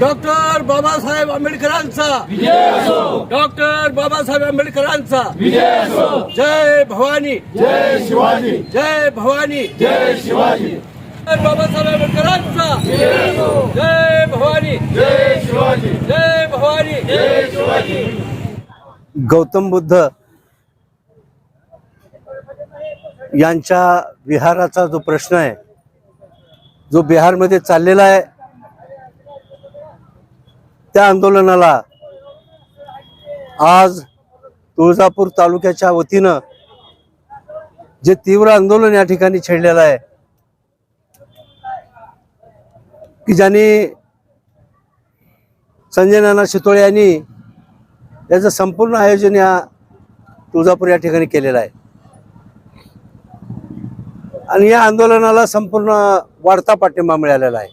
Doctor Babasaheb आंबेडकरांचा। Doctor Babasaheb आंबेडकरांचा। जय भवानी। जय शिवाजी जय भवानी। जय शिवाजी बाबासाहेब आंबेडकरांचा। जय भवानी। जय शिवाजी जय भवानी। जय शिवाजी गौतम बुद्ध यांच्या विहाराचा जो प्रश्न आहे जो बिहारमध्ये चाललेला आहे त्या आंदोलनाला आज तुळजापूर तालुक्याच्या वतीनं जे तीव्र आंदोलन या ठिकाणी छेडलेलं आहे की ज्यांनी संजय नाना शितोळे यांनी याचं संपूर्ण आयोजन या तुळजापूर या ठिकाणी केलेलं आहे. आणि या आंदोलनाला संपूर्ण वाढता पाठिंबा मिळालेला आहे.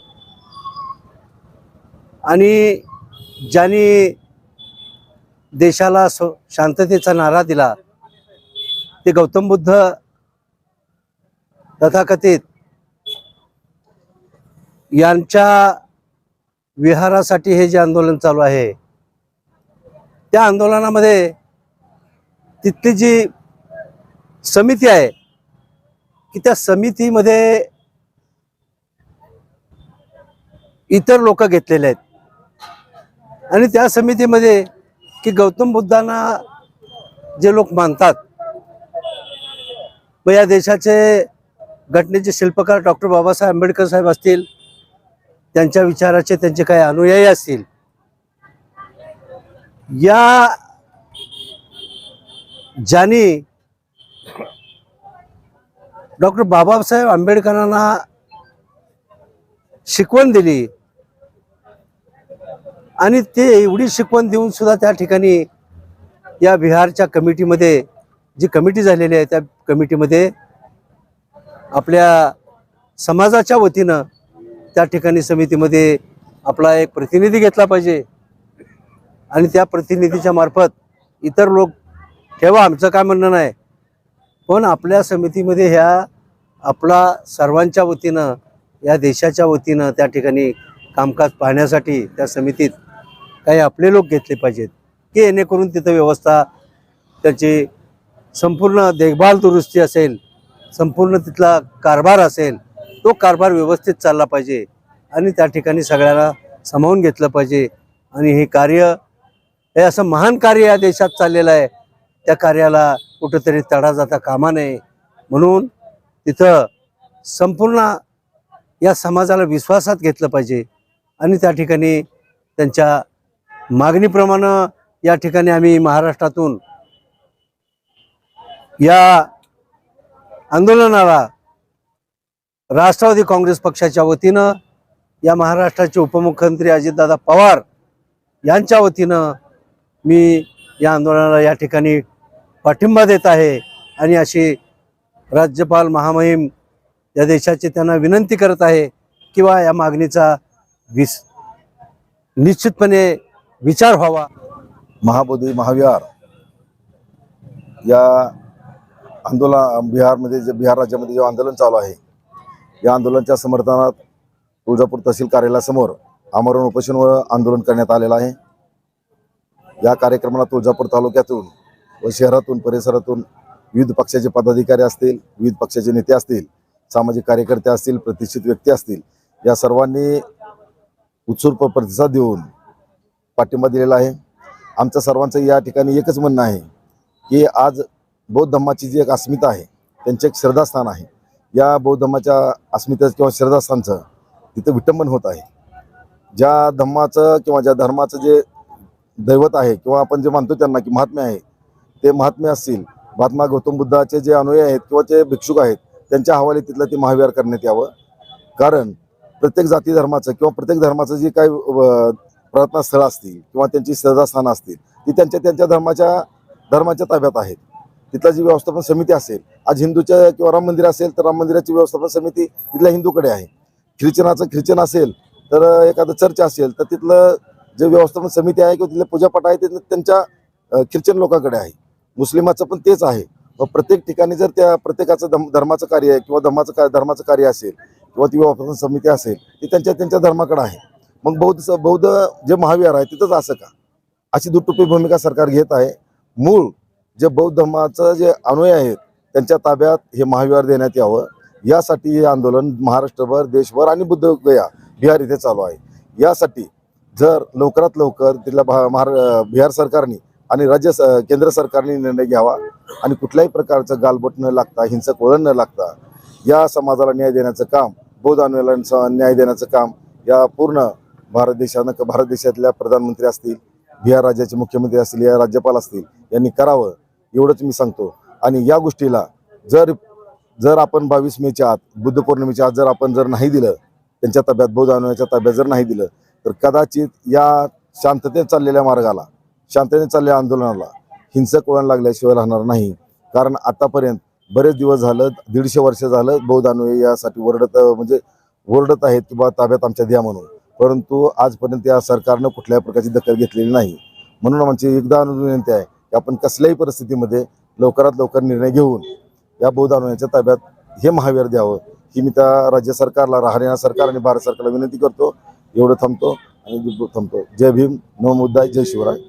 आणि ज्यांनी देशाला शांततेचा नारा दिला ते गौतम बुद्ध तथाकथित यांच्या विहारासाठी हे जे आंदोलन चालू आहे त्या आंदोलनामध्ये तिथली जी समिती आहे की त्या समितीमध्ये इतर लोक घेतलेले आहेत. आणि त्या समितीमध्ये की गौतम बुद्धांना जे लोक मानतात या देशाचे घटनेचे शिल्पकार डॉक्टर बाबासाहेब आंबेडकर साहेब असतील त्यांच्या विचाराचे त्यांचे काही अनुयायी असतील. या ज्यांनी डॉक्टर बाबासाहेब आंबेडकरांना शिकवण दिली. आणि ते एवढी शिकवण देऊन सुद्धा त्या ठिकाणी या बिहारच्या कमिटीमध्ये जी कमिटी झालेली आहे त्या कमिटीमध्ये आपल्या समाजाच्या वतीनं त्या ठिकाणी समितीमध्ये आपला एक प्रतिनिधी घेतला पाहिजे. आणि त्या प्रतिनिधीच्या मार्फत इतर लोक ठेवा आमचं काय म्हणणं नाही. पण आपल्या समितीमध्ये ह्या आपला सर्वांच्या वतीनं या देशाच्या वतीनं त्या ठिकाणी कामकाज पाहण्यासाठी त्या समितीत काही आपले लोक घेतले पाहिजेत की येणेकरून तिथं व्यवस्था त्याची संपूर्ण देखभाल दुरुस्ती असेल संपूर्ण तिथला कारभार असेल तो कारभार व्यवस्थित चालला पाहिजे आणि त्या ठिकाणी सगळ्यांना सामावून घेतलं पाहिजे. आणि हे कार्य हे असं महान कार्य या देशात चाललेलं आहे. त्या कार्याला कुठंतरी तडा जाता कामा नये. म्हणून तिथं संपूर्ण या समाजाला विश्वासात घेतलं पाहिजे. आणि त्या ठिकाणी त्यांच्या मागणीप्रमाणे या ठिकाणी आम्ही महाराष्ट्रातून या आंदोलनाला राष्ट्रवादी काँग्रेस पक्षाच्या वतीनं या महाराष्ट्राचे उपमुख्यमंत्री अजितदादा पवार यांच्या वतीनं मी या आंदोलनाला या ठिकाणी पाठिंबा देत आहे आणि अशी राज्यपाल महामहिम या देशाची त्यांना विनंती करत आहे किंवा या मागणीचा विस निश्चितपणे विचार व्हावा. महाबोधी महाविहार या आंदोलन बिहारमध्ये जे बिहार राज्यामध्ये जे आंदोलन चालू आहे या आंदोलनाच्या समर्थनात तुळजापूर तहसील कार्यालयासमोर आमरण उपोषण व आंदोलन करण्यात आलेलं आहे. या कार्यक्रमाला तुळजापूर तालुक्यातून व शहरातून परिसरातून विविध पक्षाचे पदाधिकारी असतील विविध पक्षाचे नेते असतील सामाजिक कार्यकर्ते असतील प्रतिष्ठित व्यक्ती असतील या सर्वांनी उत्स्फूर्त प्रतिसाद देऊन पाठिंबा दिलेला आहे. आमचं सर्वांचं या ठिकाणी एकच म्हणणं आहे की आज बौद्ध धम्माची जी एक अस्मिता आहे त्यांचे एक श्रद्धास्थान आहे. या बौद्ध धम्माच्या अस्मितेचं किंवा श्रद्धास्थानचं तिथं विटंबन होत आहे. ज्या धम्माचं किंवा ज्या धर्माचं जे दैवत आहे किंवा आपण जे मानतो त्यांना की महात्मे आहे ते महात्मे असतील महात्मा गौतम बुद्धाचे जे अनुयायी आहेत किंवा जे भिक्षुक आहेत त्यांच्या हवाली तिथलं ते महाविहार करण्यात यावं. कारण प्रत्येक जाती धर्माचं किंवा प्रत्येक धर्माचं जे काही प्रार्थना स्थळं असतील किंवा त्यांची श्रद्धास्थानं असतील ती त्यांच्या त्यांच्या धर्माच्या धर्माच्या ताब्यात आहेत. तिथला जी व्यवस्थापन समिती असेल आज हिंदूच्या किंवा राम मंदिर असेल तर राम मंदिराची व्यवस्थापन समिती तिथल्या हिंदूकडे आहे. ख्रिश्चनाचं ख्रिश्चन असेल तर एखादं चर्च असेल तर तिथलं जे व्यवस्थापन समिती आहे किंवा तिथले पूजापाठ आहे ते त्यांच्या ख्रिश्चन लोकांकडे आहे. मुस्लिमाचं पण तेच आहे. व प्रत्येक ठिकाणी जर त्या प्रत्येकाचं धम धर्माचं कार्य आहे किंवा धर्माचं का धर्माचं कार्य असेल किंवा ती व्यवस्थापन समिती असेल ती त्यांच्या त्यांच्या धर्माकडे आहे. मग बौद्ध बौद्ध जे महाविहार आहे तिथंच असं का? अशी दुटुपी भूमिका सरकार घेत आहे. मूळ जे बौद्ध धर्माचं जे अनुयायी आहेत त्यांच्या ताब्यात हे महाविहार देण्यात यावं. यासाठी हे आंदोलन महाराष्ट्रभर देशभर आणि बुद्ध गया बिहार इथे चालू आहे. यासाठी जर लवकरात लवकर तिथल्या भा महार बिहार सरकारने आणि राज्य स केंद्र सरकारने निर्णय घ्यावा आणि कुठल्याही प्रकारचं गालबोट न लागता हिंसक वळण न लागता या समाजाला न्याय देण्याचं काम बौद्ध अनुयायांचा न्याय देण्याचं काम या पूर्ण भारत देशानं भारत देशातल्या प्रधानमंत्री असतील बिहार राज्याचे मुख्यमंत्री असतील या राज्यपाल असतील यांनी करावं एवढंच मी सांगतो. आणि या गोष्टीला जर जर आपण बावीस मेच्या आत बुद्ध पौर्णिमेच्या आत जर आपण जर नाही दिलं त्यांच्या ताब्यात बौद्ध अनुयाच्या ताब्यात जर नाही दिलं तर कदाचित या शांततेत चाललेल्या मार्गाला शांततेने चाललेल्या आंदोलनाला. हिंसक वळण लागल्याशिवाय राहणार नाही. कारण आतापर्यंत बरेच दिवस झालं दीडशे वर्ष झालं बौद्ध अनुयायी यासाठी ओरडत म्हणजे ओरडत आहेत किंवा ताब्यात आमच्या द्या म्हणून. परंतु आजपर्यंत या सरकारनं कुठल्याही प्रकारची दखल घेतलेली नाही. म्हणून आमची एकदा अनुविनंती आहे की आपण कसल्याही परिस्थितीमध्ये लवकरात लवकर निर्णय घेऊन या बौद्ध अनुयायाच्या ताब्यात हे महावीर द्यावं. ही मी त्या राज्य सरकारला हरियाणा सरकार आणि भारत सरकारला विनंती करतो. एवढं थांबतो आणि थांबतो. जय भीम. नवमुद्दा जय शिवराय.